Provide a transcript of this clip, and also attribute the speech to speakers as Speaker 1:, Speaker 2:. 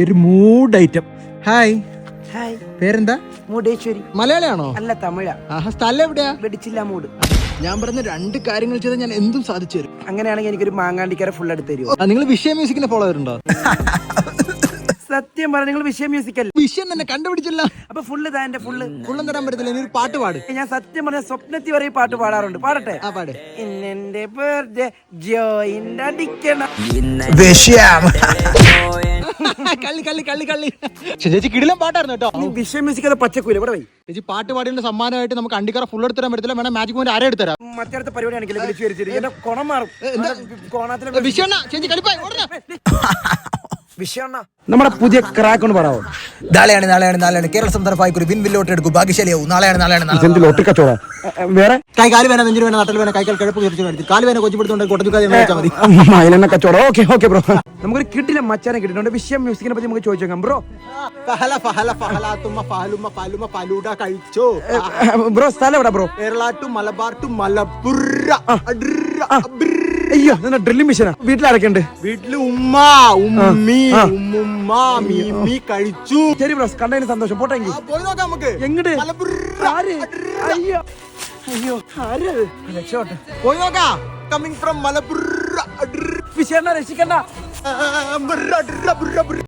Speaker 1: ഒരു mood item hi
Speaker 2: hi
Speaker 1: പേരെന്താ?
Speaker 2: മുടേശ്വരി.
Speaker 1: മലയാളിയാണോ?
Speaker 2: അല്ല തമിഴാ.
Speaker 1: ആഹാ സ്ഥലം എവിടെയാ?
Speaker 2: വെടിച്ചില്ല മൂട്.
Speaker 1: ഞാൻ പറഞ്ഞ രണ്ട് കാര്യങ്ങൾ ചെയ്താൽ ഞാൻ എന്തും സാധിച്ചു തരും.
Speaker 2: അങ്ങനെയാണെങ്കിൽ എനിക്കൊരു മാങ്ങാണ്ടിക്കര ഫുൾ എടുത്ത് തരുമോ
Speaker 1: നിങ്ങൾ വിഷയ മ്യൂസിക്കിനെ ഫോളോ ചെയ്തിട്ടുണ്ടോ?
Speaker 2: സത്യം പറഞ്ഞ നിങ്ങൾ വിഷയം മ്യൂസിക് അല്ലേ?
Speaker 1: വിഷയം തന്നെ കണ്ടുപിടിച്ചില്ല.
Speaker 2: അപ്പൊ ഫുള്ള് താ എന്റെ ഫുള്ള്
Speaker 1: ഫുള്ളും തരാൻ പറ്റത്തില്ല ഒരു പാട്ട് പാട്.
Speaker 2: ഞാൻ സത്യം പറഞ്ഞ സ്വപ്നത്തിൽ വരെ പാട്ട് പാടാറുണ്ട്. പാടട്ടെ?
Speaker 1: ആ പാട്.
Speaker 2: ഇന്നെന്റെ ബർത്ത്ഡേ ജോയിന്റെ അടിക്കണം.
Speaker 1: കള്ളി കള്ളി കള്ളി കള്ളി. ചേച്ചി കിടിലം പാട്ടായിരുന്നു കേട്ടോ.
Speaker 2: വിഷയം മ്യൂസിക് പച്ചക്കൂല. ഇവിടെ പോയി.
Speaker 1: ചേച്ചി പാട്ട് പാടിയുടെ സമ്മാനമായിട്ട് നമുക്ക് അണ്ടിക്കറ ഫുൾ എടുത്തരാൻ പറ്റത്തില്ല. വേണം മാജിക് പോയിന്റ് ആരെ എടുത്തരാം
Speaker 2: മറ്റടുത്ത പരിപാടി ആണെങ്കിൽ വിളിച്ചു വരിച്ചിട്ട് എന്റെ കുണം മാറും. കോണാത്തിലെ
Speaker 1: വിഷയണ്ണ ചേച്ചി കളിപ്പായി
Speaker 2: വിഷയം നമ്മുടെ പുതിയ ക്രാക്ക് ഒന്ന് പറയാമോ
Speaker 3: നാളെയാണ് നാളെയാണ് നാളെയാണ്. കേരള സംസ്ഥാന പായ്ക്കൊരു വിൻ വിൻ ലോട്ടറി എടുക്കും. ഭാഗ്യശാലിയാവും. നാളെയാണ് നാളെയാണ്
Speaker 2: ലോട്ടറി കച്ചവടം? വേറെ?
Speaker 1: കൈ കാൽ വേണം നെഞ്ചിന് വേണം നട്ടൽ വേണം കൈക്കാൽ കിഴപ്പ് വരുത്തി കാൽ വേണം വെച്ചാൽ മതി.
Speaker 2: മൈലെണ്ണ കച്ചവടം. Okay okay bro. നമുക്കൊരു കിട്ടില്ല മച്ചാനെ കിട്ടിയിട്ടുണ്ട്. വിഷയം മ്യൂസിക്കിനെ പറ്റി നമുക്ക് ചോദിച്ചേക്കാം. ബ്രോ.
Speaker 1: ഫഹല ഫഹല ഫഹലാത്തുമ്മ ഫഹലുമ്മ ഫലുമ ഫലൂട കഴിച്ചോ?
Speaker 2: ബ്രോ സ്ഥലം എവിടെ bro?
Speaker 1: Kerala to Malabar to അബ്ര.
Speaker 2: അയ്യോ നിന്ന ഡ്രില്ലിംഗ് മെഷീനാ? വീട്ടിൽ ആരൊക്കെയുണ്ട്?
Speaker 1: വീട്ടിൽ ഉമ്മ ഉമ്മി ഉമ്മുമ്മ മീമി കഴിച്ചു.
Speaker 2: ശരി ബ്രോസ് കണ്ടതിന് സന്തോഷം. പോട്ടെങ്കിൽ
Speaker 1: പോയി നോക്കാം നമുക്ക്.
Speaker 2: എങ്ങട്?
Speaker 1: മലപ്പുറ
Speaker 2: ആര്? അയ്യോ അയ്യോ ആര് രക്ഷോട്ടെ
Speaker 1: പോയി നോക്കാം. കമ്മിങ് ഫ്രം മലപ്പുറ
Speaker 2: വിഷയം രക്ഷിക്കണ്ട.